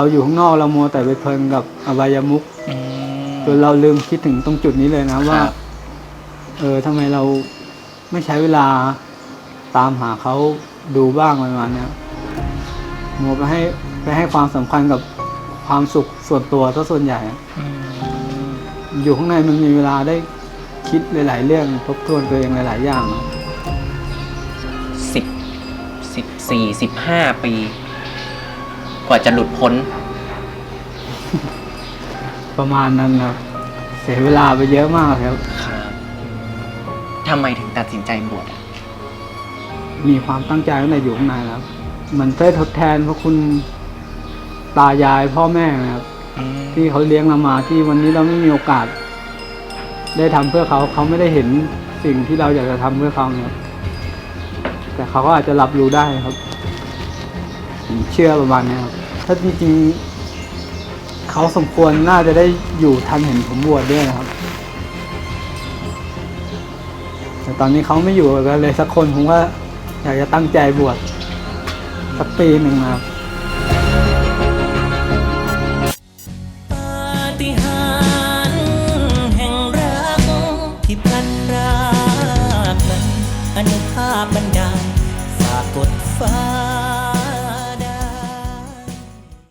เราอยู่ข้างนอกเรามัวแต่ไปเพลินกับอบายมุขอืม จนเราลืมคิดถึงตรงจุดนี้เลยนะว่า ครับ เออทำไมเราไม่ใช้เวลาตามหาเขาดูบ้างประมาณเนี้ยมัวไปให้ไปให้ความสำคัญกับความสุขส่วนตัวซะส่วนใหญ่อะอืมอยู่ข้างในมันมีเวลาได้คิดหลายๆเรื่องทบทวนตัวเองหลายๆอย่างอะสิบสิบสี่สิบห้าปี กว่าจะหลุดพ้น ประมาณนั้นครับ เสียเวลาไปเยอะมากครับ ครับทำไมถึงตัดสินใจบวชอะมีความตั้งใจตั้งแต่อยู่ข้างในแล้วเหมันได้ทดแทนพระคุณตายายพ่อแม่นะครับอืมที่เขาเลี้ยงเรามาที่วันนี้เราไม่มีโอกาส ได้ทำเพื่อเขาเขาไม่ได้เห็นสิ่งที่เราอยากจะทำเพื่อเขาเนี่ยครับแต่เขาก็อาจจะรับรู้ได้ครับผมเชื่อประมาณเนี้ยครับ ถ้าจริงๆเขาสมควรน่าจะได้อยู่ทันเห็นผมบวชด้วยนะครับ แต่ตอนนี้เขาไม่อยู่กันเลยสักคนผมว่าอยากจะตั้งใจบวชสักปีหนึ่งนะครับอนุภาพบันดาลฝากกดฟ้า